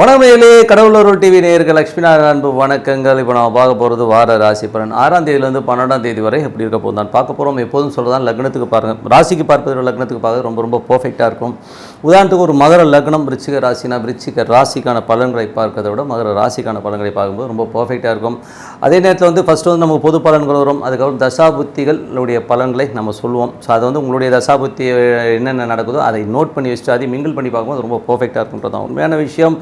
வணக்கமேலே கடவுளூர் TV நேயர்கள் லக்ஷ்மி நாராயண அன்பு வணக்கங்கள். இப்போ நம்ம பார்க்க போகிறது வார ராசி பலன் ஆறாம் தேதியிலேருந்து பன்னெண்டாம் தேதி வரை எப்படி இருக்க போதும் நான் பார்க்க போகிறோம் எப்போதும் சொல்கிறதான் லக்னத்துக்கு பாருங்கள் ராசிக்கு பார்ப்பது லக்னத்துக்கு பார்க்க ரொம்ப ரொம்ப பர்ஃபெக்டாக இருக்கும். உதாரணத்துக்கு ஒரு மகர லக்னம் ரிச்சிக ராசினா ரிச்சிக ராசிக்கான பலன்களை பார்க்கறதை விட மகர ராசிக்கான பலன்களை பார்க்கும்போது ரொம்ப பர்ஃபெக்டாக இருக்கும். அதே நேரத்தில் வந்து ஃபஸ்ட்டு வந்து நமக்கு பொது பலன்கள் வரும். அதுக்கப்புறம் தசாபுத்திகளுடைய பலன்களை நம்ம சொல்லுவோம். ஸோ அது வந்து உங்களுடைய தசாபுத்தி என்னென்ன நடக்குதோ அதை நோட் பண்ணி வச்சுட்டு அதை மிங்கிள் பண்ணி பார்க்கும்போது ரொம்ப பர்ஃபெக்டாக இருக்குன்றது தான் உண்மையான விஷயம்.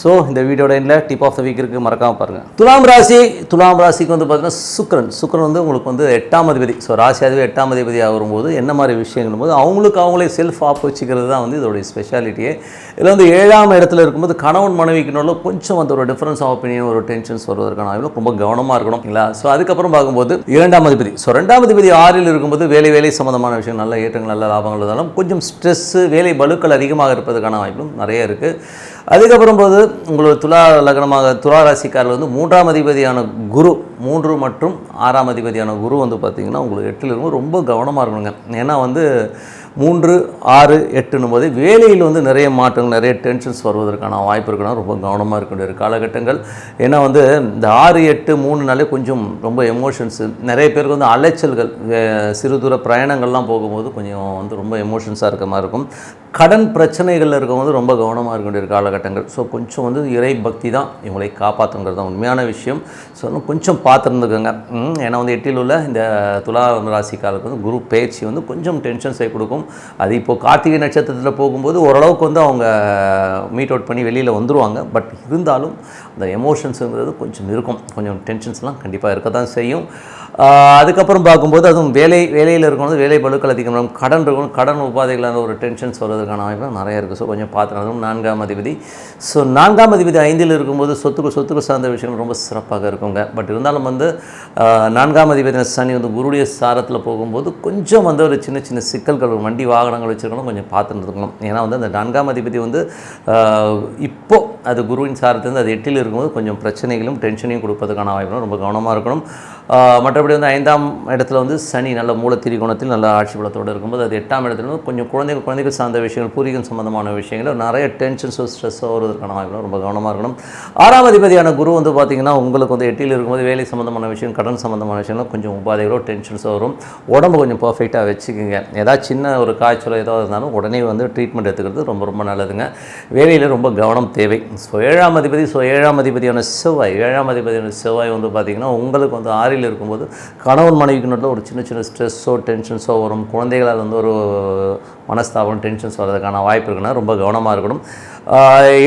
ஸோ இந்த வீடியோட எண்டில் டிப் ஆஃப் த வீக் இருக்குது மறக்காமல் பாருங்கள் துலாம் ராசி துலாம் ராசிக்கு வந்து பார்த்தீங்கன்னா சுக்ரன் சுக்ரன் வந்து உங்களுக்கு வந்து எட்டாம் அதிபதி. ஸோ ராசி அதிபதி எட்டாம் அதிபதி ஆகும்போது என்ன மாதிரி விஷயங்கள் போது அவங்களுக்கு அவங்களே செல்ஃப் ஆப் வச்சுக்கிறது தான் வந்து இதோடைய ஸ்பெஷாலிட்டியே இதில் வந்து ஏழாம் இடத்துல இருக்கும்போது கணவன் மனைவிக்குனால கொஞ்சம் வந்து ஒரு டிஃப்ரென்ஸ் ஆஃப் ஒப்பீனியன் ஒரு டென்ஷன்ஸ் வருவதற்கான அளவில் ரொம்ப கவனமாக இருக்கணும் இல்லைங்களா? ஸோ அதுக்கப்புறம் பார்க்கும்போது இரண்டாம் அதிபதி. ஸோ ரெண்டாம் அதிபதி ஆறில் இருக்கும்போது வேலை வேலை சம்மந்தமான விஷயம் நல்ல ஏற்றங்கள் நல்ல லாபங்கள் இருந்தாலும் கொஞ்சம் ஸ்ட்ரெஸ்ஸு வேலை பலுக்கள் அதிகமாக இருப்பதற்கான வாய்ப்பும் நிறைய இருக்குது அதுக்கப்புறம் போது உங்களோட துலா லக்னமாக துலா ராசிக்காரில் வந்து மூன்றாம் அதிபதியான குரு மூன்று மற்றும் ஆறாம் அதிபதியான குரு வந்து பார்த்திங்கன்னா உங்களுக்கு எட்டில் இருக்கும் ரொம்ப கவனமாக இருக்கணுங்க. ஏன்னா வந்து மூன்று ஆறு எட்டுன்னும் போது வேலையில் வந்து நிறைய மாற்றங்கள் நிறைய டென்ஷன்ஸ் வருவதற்கான வாய்ப்பு இருக்கணும் ரொம்ப கவனமாக இருக்க வேண்டிய காலகட்டங்கள். ஏன்னா வந்து இந்த ஆறு எட்டு மூணு நாளே கொஞ்சம் ரொம்ப எமோஷன்ஸு நிறைய பேருக்கு வந்து அலைச்சல்கள் சிறு தூர பிரயாணங்கள்லாம் போகும்போது கொஞ்சம் வந்து ரொம்ப எமோஷன்ஸாக இருக்க மாதிரி இருக்கும். கடன் பிரச்சனைகளில் வந்து ரொம்ப கவனமாக இருக்க வேண்டிய காலகட்டங்கள். ஸோ கொஞ்சம் வந்து இறை பக்தி தான் இவங்களை காப்பாற்றுங்கிறது தான் உண்மையான விஷயம். ஸோ இன்னும் கொஞ்சம் பார்த்துருந்துக்கோங்க. ஏன்னா வந்து எட்டில் உள்ள இந்த துலா ராசிக்காரருக்கு வந்து குரு பயிற்சி வந்து கொஞ்சம் டென்ஷன்ஸை கொடுக்கும். அது இப்போ கார்த்திகை நட்சத்திரத்தில் போகும்போது ஓரளவுக்கு வந்து அவங்க மீட் அவுட் பண்ணி வெளியில் வந்துருவாங்க. பட் இருந்தாலும் அந்த எமோஷன்ஸுங்கிறது கொஞ்சம் இருக்கும். கொஞ்சம் டென்ஷன்ஸ்லாம் கண்டிப்பாக இருக்க தான் செய்யும். அதுக்கப்புறம் பார்க்கும்போது அதுவும் வேலை வேலையில் இருக்கணும் வேலை பழுக்கள் அதிகம் கடன் இருக்கணும் கடன் உபாதைகளான ஒரு டென்ஷன்ஸ் வருவதற்கான வாய்ப்பு நிறைய இருக்குது ஸோ கொஞ்சம் பார்த்துனதும் நான்காம் அதிபதி. ஸோ நான்காம் அதிபதி ஐந்தில் இருக்கும்போது சொத்துக்கு சொத்துக்கு சார்ந்த விஷயங்கள் ரொம்ப சிறப்பாக இருக்குங்க. பட் இருந்தாலும் வந்து நான்காம் அதிபதி சனி வந்து குருடைய சாரத்தில் போகும்போது கொஞ்சம் வந்து ஒரு சின்ன சின்ன சிக்கல்கள் வண்டி வாகனங்கள் வச்சுருக்கணும் கொஞ்சம் பார்த்துட்டு இருக்கணும் ஏன்னா வந்து அந்த நான்காம் அதிபதி வந்து இப்போது அது குருவின் சாரத்திலிருந்து அது எட்டில் இருக்கும்போது கொஞ்சம் பிரச்சனைகளும் டென்ஷனையும் கொடுப்பதற்கான வாய்ப்பு ரொம்ப கவனமாக இருக்கணும். மற்றபடி வந்து ஐந்தாம் இடத்துல வந்து சனி நல்ல மூலத்திரி குணத்தில் நல்ல ஆட்சி பலத்தோடு இருக்கும்போது அது எட்டாம் இடத்துல வந்து கொஞ்சம் குழந்தைகள் குழந்தைகள் சார்ந்த விஷயங்கள் பூர்வீகம் சம்பந்தமான விஷயங்கள் நிறைய டென்ஷன்ஸோ ஸ்ட்ரெஸ்ஸோ வருவதற்கான வாய்ப்பு ரொம்ப கவனமாக இருக்கணும். ஆறாம் அதிபதியான குரு வந்து பார்த்திங்கன்னா உங்களுக்கு வந்து எட்டில் இருக்கும்போது வேலை சம்மந்தமான விஷயம் கடன் சம்மந்தமான விஷயங்கள் கொஞ்சம் உபாதைகளோ டென்ஷன்ஸோ வரும். உடம்பு கொஞ்சம் பர்ஃபெக்டாக வச்சுக்கோங்க. ஏதாவது சின்ன ஒரு காய்ச்சலோ ஏதாவது இருந்தாலும் உடனே வந்து ட்ரீட்மெண்ட் எடுத்துக்கிறது ரொம்ப ரொம்ப நல்லதுங்க. வேலையில் ரொம்ப கவனம் தேவை. ஸோ ஏழாம் அதிபதி ஸோ ஏழாம் அதிபதியான செவ்வாய். ஏழாம் அதிபதியான செவ்வாய் வந்து பார்த்திங்கன்னா உங்களுக்கு வந்து ஆறில் இருக்கும்போது கணவன் மனைவிக்கு நடுவில் ஒரு சின்ன சின்ன ஸ்ட்ரெஸ்ஸோ டென்ஷன்ஸோ வரும். குழந்தைகளால் வந்து ஒரு மனஸ்தாபம் டென்ஷன்ஸ் வர்றதுக்கான வாய்ப்பு இருக்குன்னா ரொம்ப கவனமாக இருக்கணும்.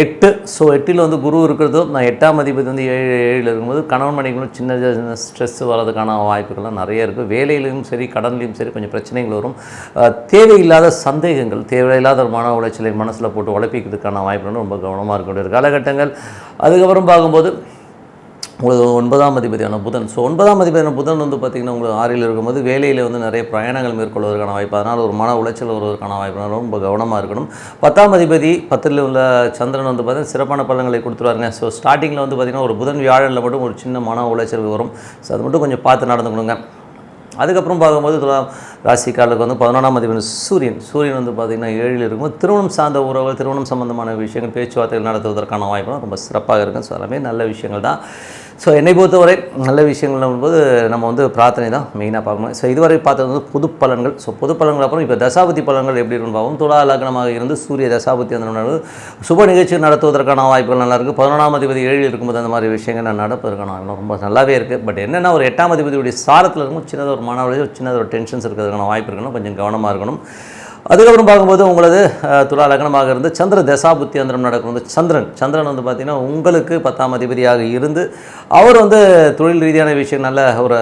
எட்டு. ஸோ எட்டில் வந்து குரு இருக்கிறதோ நான் எட்டாம் அதிபதி வந்து ஏழு ஏழில் இருக்கும்போது கணவன் மனைவிகளும் சின்ன சின்ன ஸ்ட்ரெஸ் வர்றதுக்கான வாய்ப்புகள்லாம் நிறைய இருக்குது வேலையிலையும் சரி கடன்லையும் சரி கொஞ்சம் பிரச்சனைகள் வரும். தேவையில்லாத சந்தேகங்கள் தேவையில்லாத ஒரு மன உளைச்சலை மனசில் போட்டு உழைப்பிக்கிறதுக்கான வாய்ப்புகள் ரொம்ப கவனமாக இருக்க வேண்டிய காலகட்டங்கள். அதுக்கப்புறம் பார்க்கும்போது உங்களுக்கு ஒன்பதாம் அதிபதியான புதன். ஸோ ஒன்பதாம் அதிபதியான புதன் வந்து பார்த்திங்கன்னா உங்களுக்கு ஆறில் இருக்கும்போது வேலையில் வந்து நிறைய பிரயாணங்கள் மேற்கொள்வதற்கான வாய்ப்பு. அதனால் ஒரு மன உளைச்சல் வருவதற்கான வாய்ப்பு. ரொம்ப கவனமாக இருக்கணும். பத்தாம் அதிபதி பத்தில் உள்ள சந்திரன் வந்து பார்த்திங்கன்னா சிறப்பான பலன்களை கொடுத்துருவாருங்க. ஸோ ஸ்டார்டிங்கில் வந்து பார்த்திங்கன்னா ஒரு புதன் வியாழனில் மட்டும் ஒரு சின்ன மன உளைச்சல் வரும். ஸோ அது மட்டும் கொஞ்சம் பார்த்து நடந்துக்கணுங்க அதுக்கப்புறம் பார்க்கும்போது துலாம் ராசிக்காரர்களுக்கு வந்து பதினொன்றாம் அதிபதி சூரியன். சூரியன் வந்து பார்த்திங்கன்னா ஏழில் இருக்கும்போது திருமணம் சார்ந்த உறவுகள் திருமணம் சம்பந்தமான விஷயங்கள் பேச்சுவார்த்தைகள் நடத்துவதற்கான வாய்ப்புலாம் ரொம்ப சிறப்பாக இருக்கும். ஸோ எல்லாமே நல்ல விஷயங்கள் தான். ஸோ என்னை பொறுத்தவரை நல்ல விஷயங்கள் போது நம்ம வந்து பிரார்த்தனை தான் மெயினாக பார்க்கணும். ஸோ இதுவரை பார்த்தது வந்து பொது பலன்கள். ஸோ பொது பலன்கள் அப்புறம் இப்போ தசாபதி பலன்கள் எப்படி இருக்குன்னு பார்ப்போம். துலா லக்னமாக இருந்து சூரிய தசாபதி அந்த சுப நிகழ்ச்சி நடத்துவதற்கான வாய்ப்புகள் நல்லாயிருக்கு. பதினொன்றாம் அதிபதி ஏழில் இருக்கும்போது அந்த மாதிரி விஷயங்கள் நான் நடப்பதற்கான ரொம்ப நல்லாவே இருக்குது பட் என்னென்னா ஒரு எட்டாம் அதிபதியுடைய சாரத்தில் இருக்கும் சின்னதாக ஒரு மன சின்னதாக ஒரு டென்ஷன்ஸ் இருக்கிறதுக்கான வாய்ப்பு இருக்கணும். கொஞ்சம் கவனமாக இருக்கணும். அதுக்கப்புறம் பார்க்கும்போது உங்களது துலா லக்னமாக இருந்து சந்திர தசாபுத்தி அந்தரம் நடக்கும். வந்து சந்திரன் சந்திரன் வந்து பார்த்திங்கன்னா உங்களுக்கு பத்தாம் அதிபதியாக இருந்து அவர் வந்து தொழில் ரீதியான விஷயம் நல்ல ஒரு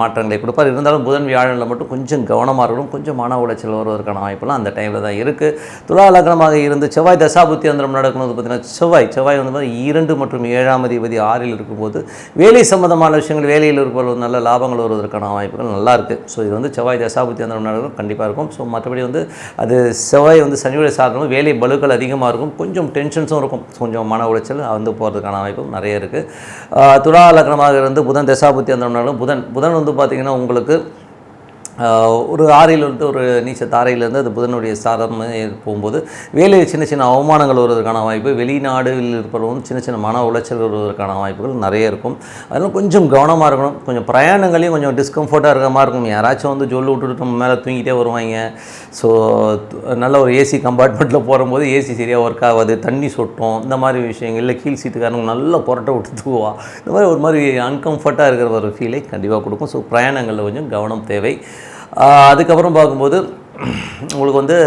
மாற்றங்களை கொடுப்பார். இருந்தாலும் புதன் வியாழனில் மட்டும் கொஞ்சம் கவனமாக இருக்கணும். கொஞ்சம் மன உளைச்சல் வருவதற்கான வாய்ப்பெல்லாம் அந்த டைமில் தான் இருக்குது துலா லக்னமாக இருந்து செவ்வாய் தசாபுத்தி அந்தரம் வந்து பார்த்திங்கன்னா செவ்வாய் செவ்வாய் வந்து பார்த்தீங்கன்னா இரண்டு மற்றும் ஏழாம் அதிபதி ஆறில் இருக்கும்போது வேலை சம்மந்தமான விஷயங்கள் வேலையில் இருப்பவர்கள் நல்ல லாபங்கள் வருவதற்கான வாய்ப்புகள் நல்லாயிருக்கு ஸோ இது வந்து செவ்வாய் தசாபுத்தி அந்தரம் நடக்கும். கண்டிப்பாக இருக்கும். ஸோ மற்றபடி வந்து அது செவ்வாய் வந்து சனியுடைய சாதனம் வேலை பலுக்கள் அதிகமாக இருக்கும் கொஞ்சம் டென்ஷன்ஸும் இருக்கும். கொஞ்சம் மன உளைச்சல் வந்து போகிறதுக்கான வாய்ப்பும் நிறைய இருக்குது துலா லக்னமாக இருந்து புதன் தசாபுத்தி அந்த புதன் புதன் வந்து பார்த்திங்கன்னா உங்களுக்கு ஒரு ஆறையிலிருந்து ஒரு நீச்ச தாரையிலேருந்து அது புதனுடைய சாரம் போகும்போது வேலையில் சின்ன சின்ன அவமானங்கள் வருவதற்கான வாய்ப்பு வெளிநாடுகளில் இருப்பவரும் சின்ன சின்ன மன உளைச்சல் வருவதற்கான வாய்ப்புகள் நிறைய இருக்கும். அதனால் கொஞ்சம் கவனமாக இருக்கணும். கொஞ்சம் பிரயாணங்களையும் கொஞ்சம் டிஸ்கம்ஃபர்ட்டாக இருக்கிற மாதிரி இருக்கும். யாராச்சும் வந்து ஜொல்லு விட்டுட்டு நம்ம மேலே தூங்கிட்டே வருவாங்க. ஸோ நல்ல ஒரு ஏசி கம்பார்ட்மெண்ட்டில் போகும்போது ஏசி சரியாக ஒர்க் ஆகாது. தண்ணி சொட்டும். இந்த மாதிரி விஷயங்கள். கீழ் சீட்டுக்காரங்க நல்லா புரட்ட விட்டு தூவா இந்த மாதிரி ஒரு மாதிரி அன்கம்ஃபர்ட்டாக இருக்கிற ஒரு ஃபீலை கண்டிப்பாக கொடுக்கும். ஸோ பிரயாணங்களில் கொஞ்சம் கவனம் தேவை. அதுக்கப்புறம் பார்க்கும்போது உங்களுக்கு வந்து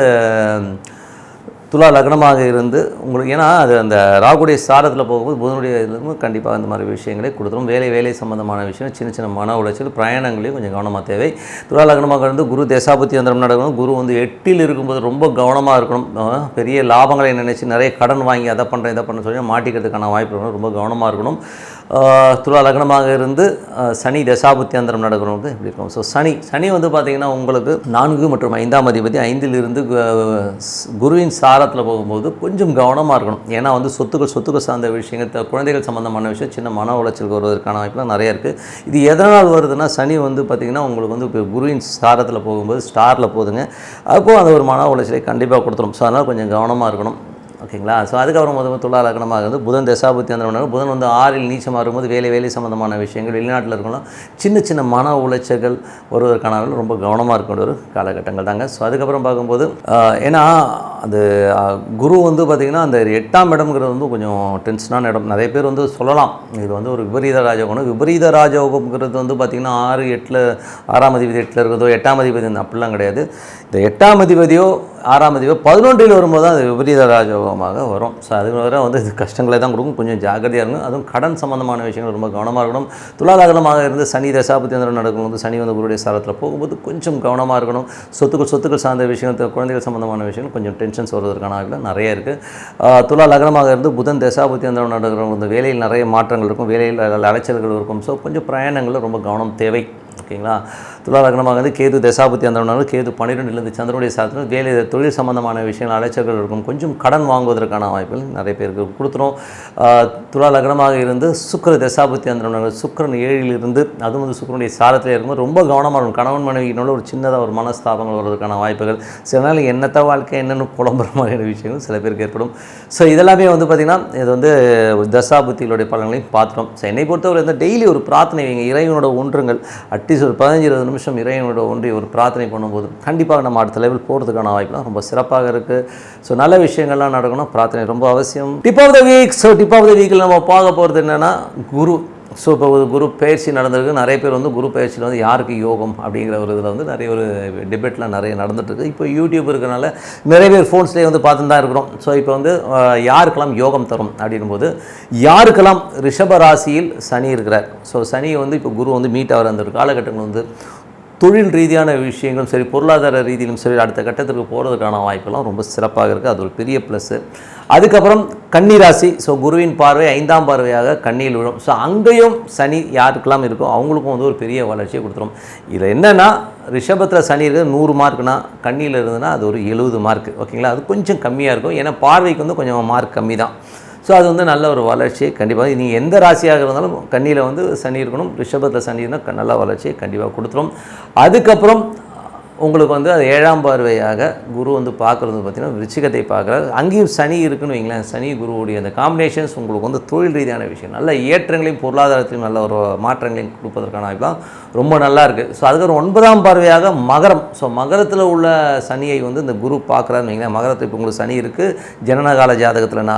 துலா லக்னமாக இருந்து உங்களுக்கு ஏன்னா அது அந்த ராகுடைய சாரத்தில் போகும்போது புதனுடைய இதுவும் கண்டிப்பாக இந்த மாதிரி விஷயங்களை கொடுத்துரும். வேலை வேலை சம்பந்தமான விஷயம் சின்ன சின்ன மன உளைச்சல் பிரயாணங்களையும் கொஞ்சம் கவனமாக தேவை. துலா லக்னமாக இருந்து குரு தேசாபத்தி அந்தரம் நடக்கணும். குரு வந்து எட்டில் இருக்கும்போது ரொம்ப கவனமாக இருக்கணும். பெரிய லாபங்களை நினச்சி நிறைய கடன் வாங்கி அதை பண்ணுறேன் இதை பண்ண சொல்லி மாட்டிக்கிறதுக்கான வாய்ப்பு இருக்கணும் ரொம்ப கவனமாக இருக்கணும். துலா லக்னமாக இருந்து சனி தசாபுத்தி அந்தரம் இப்படி இருக்கும். ஸோ சனி சனி வந்து பார்த்திங்கன்னா உங்களுக்கு நான்கு மற்றும் ஐந்தாம் அதிபதி ஐந்திலிருந்து கு- ஸ்- குருவின் சாரத்தில் போகும்போது கொஞ்சம் கவனமாக இருக்கணும். ஏன்னா வந்து சொத்துக்கள் சொத்துக்கள் சார்ந்த விஷயங்கள் த- குழந்தைகள் சம்மந்தமான விஷயம் சின்ன மன உளைச்சலுக்கு வருவதற்கான வாய்ப்புலாம் நிறையா இருக்குது இது எதனால் வருதுன்னா சனி வந்து பார்த்திங்கன்னா உங்களுக்கு வந்து இப்போ குருவின் சாரத்தில் போகும்போது ஸ்டாரில் போகுதுங்க. அப்போது அந்த ஒரு மன உளைச்சலை கண்டிப்பாக கொடுத்துரும். ஸோ அதனால் கொஞ்சம் கவனமாக இருக்கணும். ஓகேங்களா? ஸோ அதுக்கப்புறம் முதல் துலா லக்னமாக இருந்து புதன் தசாபுத்தி அந்த புதன் வந்து ஆறில் நீச்சமாக இருக்கும்போது வேலை வேலை சம்மந்தமான விஷயங்கள் வெளிநாட்டில் இருக்கலாம் சின்ன சின்ன மன உளைச்சல்கள் வருவதற்கான ரொம்ப கவனமாக இருக்க ஒரு காலகட்டங்கள் தாங்க. ஸோ அதுக்கப்புறம் பார்க்கும்போது ஏன்னா அது குரு வந்து பார்த்திங்கன்னா அந்த எட்டாம் இடம்ங்கிறது வந்து கொஞ்சம் டென்ஷனான இடம். நிறைய பேர் வந்து சொல்லலாம். இது வந்து ஒரு விபரீத ராஜயோகம் விபரீத ராஜயோகம்ங்கிறது வந்து பார்த்திங்கன்னா ஆறு எட்டில் ஆறாம் அதிபதி எட்டில் இருக்கிறதோ எட்டாம் அதிபதி அப்படிலாம் கிடையாது. இந்த எட்டாம் அதிபதியோ ஆறாம் அதிபதியோ பதினொன்றில் வரும்போது தான் அது விபரீத ராஜயோகமாக வரும். ஸோ அது வர வந்து இது கஷ்டங்களை தான் கொடுக்கும். கொஞ்சம் ஜாக்கிரதையாக இருக்கும் அதுவும் கடன் சம்மந்தமான விஷயங்கள் ரொம்ப கவனமாக இருக்கணும். துலாலகனமாக இருந்து சனி தசாபதி நடக்கும் நடக்கும்போது சனி வந்து குருடைய சாரத்தில் போகும்போது கொஞ்சம் கவனமாக இருக்கணும். சொத்துக்கள் சொத்துக்கள் சார்ந்த விஷயங்கள் குழந்தைகள் சம்மந்தமான விஷயங்கள் கொஞ்சம் டென்ஷன்ஸ் வருவதற்கான வாய்ப்புகள் நிறைய இருக்குது துலா லக்னமாக இருந்து புதன் தசாபதி நடக்கிற இந்த வேலையில் நிறைய மாற்றங்கள் இருக்கும். வேலையில் அலைச்சல்கள் இருக்கும். ஸோ கொஞ்சம் பிரயாணங்களில் ரொம்ப கவனம் தேவை. ஓகேங்களா? துலா லக்னமாக வந்து கேது தசாபதி அந்த கேது பன்னிரெண்டுலேருந்து சந்திரனுடைய சாத்திரம் வேலை தொழில் சம்பந்தமான விஷயங்கள் அலைச்சல்கள் இருக்கும். கொஞ்சம் கடன் வாங்குவதற்கான வாய்ப்புகள் நிறைய பேருக்கு கொடுத்துரும். ஆஹ் துலா லக்னமாக இருந்து சுக்கர தசாபதி அந்த சுக்கரன் ஏழிலிருந்து அதுவும் வந்து சுக்கிரனுடைய சாரத்தில் இருக்கும்போது ரொம்ப கவனமாக இருக்கும் கணவன் மனைவியினோட ஒரு சின்னதாக ஒரு மனஸ்தாபங்கள் வருவதற்கான வாய்ப்புகள். சில நாள் என்னத்த வாழ்க்கை என்னென்னு புலம்புற மாதிரியான விஷயங்கள் சில பேருக்கு ஏற்படும். ஸோ இதெல்லாமே வந்து பார்த்திங்கன்னா இது வந்து தசாபுத்திகளுடைய பலன்களையும் பார்த்துட்டோம். ஸோ என்னை பொறுத்தவரை வந்து டெய்லி ஒரு பிரார்த்தனை வைங்க. இறைவனோட ஒன்றுங்கள் அட்லீஸ்ட் ஒரு பதினஞ்சு இருபது நிமிஷம் இறைவனோட ஒன்றி ஒரு பிரார்த்தனை பண்ணும்போது கண்டிப்பாக நம்ம அடுத்த லெவல் போகிறதுக்கான வாய்ப்புலாம் ரொம்ப சிறப்பாக இருக்குது ஸோ நல்ல விஷயங்கள்லாம் நடக்கணும். பிரார்த்தனை ரொம்ப அவசியம். Tip of the week so tip of the வீக்கில் நம்ம பார்க்க போகிறது என்னென்னா குரு. ஸோ இப்போ ஒரு குரு பயிற்சி நடந்திருக்கு. நிறைய பேர் வந்து குரு பயிற்சியில் வந்து யாருக்கு யோகம் அப்படிங்கிற ஒரு இதில் வந்து நிறைய ஒரு டிபேட்லாம் நிறைய நடந்துட்டுருக்கு இப்போ யூடியூப் இருக்கிறனால நிறைய பேர் ஃபோன்ஸ்லேயே வந்து பார்த்துட்டு தான் இருக்கிறோம். ஸோ இப்போ வந்து யாருக்கெல்லாம் யோகம் தரும் அப்படின்போது யாருக்கெல்லாம் ரிஷப ராசியில் சனி இருக்கிறார்? ஸோ சனி வந்து இப்போ குரு வந்து மீட் ஆகிற அந்த ஒரு காலகட்டங்கள் வந்து தொழில் ரீதியான விஷயங்களும் சரி பொருளாதார ரீதியிலும் சரி அடுத்த கட்டத்திற்கு போகிறதுக்கான வாய்ப்பெல்லாம் ரொம்ப சிறப்பாக இருக்குது அது ஒரு பெரிய ப்ளஸ்ஸு அதுக்கப்புறம் கன்னிராசி. ஸோ குருவின் பார்வை ஐந்தாம் பார்வையாக கண்ணியில் விழும். ஸோ அங்கேயும் சனி யாருக்கெல்லாம் இருக்கோ அவங்களுக்கும் வந்து ஒரு பெரிய வளர்ச்சியை கொடுத்துரும். இதில் என்னென்னா ரிஷபத்தில் சனி இருக்குது நூறு மார்க்னா கண்ணியில் இருந்ததுன்னா அது ஒரு எழுபது மார்க் ஓகேங்களா அது கொஞ்சம் கம்மியாக இருக்கும். ஏன்னா பார்வைக்கு வந்து கொஞ்சம் மார்க் கம்மி தான் ஸோ அது வந்து நல்ல ஒரு வளர்ச்சியை கண்டிப்பாக நீங்கள் எந்த ராசியாக இருந்தாலும் கண்ணியில் வந்து சனி இருக்கணும். ரிஷபத்தில் சனி இருந்தால் நல்ல வளர்ச்சியை கண்டிப்பாக கொடுத்துரும். அதுக்கப்புறம் உங்களுக்கு வந்து அது ஏழாம் பார்வையாக குரு வந்து பார்க்குறது பார்த்திங்கன்னா விருச்சிகத்தை பார்க்குறாரு. அங்கேயும் சனி இருக்குன்னு வைங்களேன். சனி குருவுடைய அந்த காம்பினேஷன்ஸ் உங்களுக்கு வந்து தொழில் ரீதியான விஷயம். நல்ல ஏற்றங்களையும் பொருளாதாரத்தையும் நல்ல ஒரு மாற்றங்களையும் கொடுப்பதற்கான வாய்ப்புலாம் ரொம்ப நல்லா இருக்குது ஸோ அதுக்கப்புறம் ஒன்பதாம் பார்வையாக மகரம். ஸோ மகரத்தில் உள்ள சனியை வந்து இந்த குரு பார்க்குறாருன்னு வைங்களேன். மகரத்தில் இப்போ உங்களுக்கு சனி இருக்குது ஜனனகால ஜாதகத்தில்னா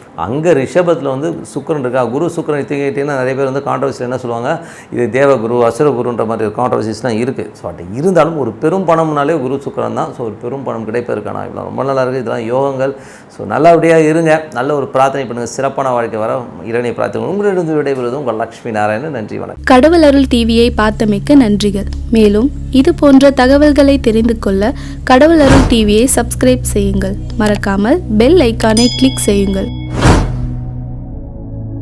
அங்கே ரிஷபத்தில் வந்து சுக்கிரன் இருக்கா? குரு சுக்கிரன் எடுத்துக்கிட்டிங்கன்னா நிறைய பேர் வந்து கான்ட்ரவர்சியில் என்ன சொல்லுவாங்க? இது தேவகுரு அசுரகுருன்ற மாதிரி கான்ட்ரவர்சிஸ்லாம் இருக்குது ஸோ பட் இருந்தாலும் ஒரு பெரும் பணம்னாலே குரு சுக்கரன் தான். ஸோ ஒரு பெரும் பணம் கிடைப்பதற்கான இவ்வளோ ரொம்ப நல்லா இருக்குது இதெல்லாம் யோகங்கள். ஸோ நல்லபடியாக இருங்க. நல்ல ஒரு பிரார்த்தனை பண்ணுங்கள் சிறப்பான வாழ்க்கை வர இறைவனை பிரார்த்தனை உங்களிடம் விடைபெறுவது உங்கள் லக்ஷ்மி நாராயணன். நன்றி வணக்கம். கடவுள் அருள் டிவியை பார்த்தமைக்க நன்றிகள். மேலும் இது போன்ற தகவல்களை தெரிந்து கொள்ள கடவுள் அருள் டிவியை சப்ஸ்கிரைப் செய்யுங்கள். மறக்காமல் பெல் ஐக்கானை கிளிக் செய்யுங்கள்.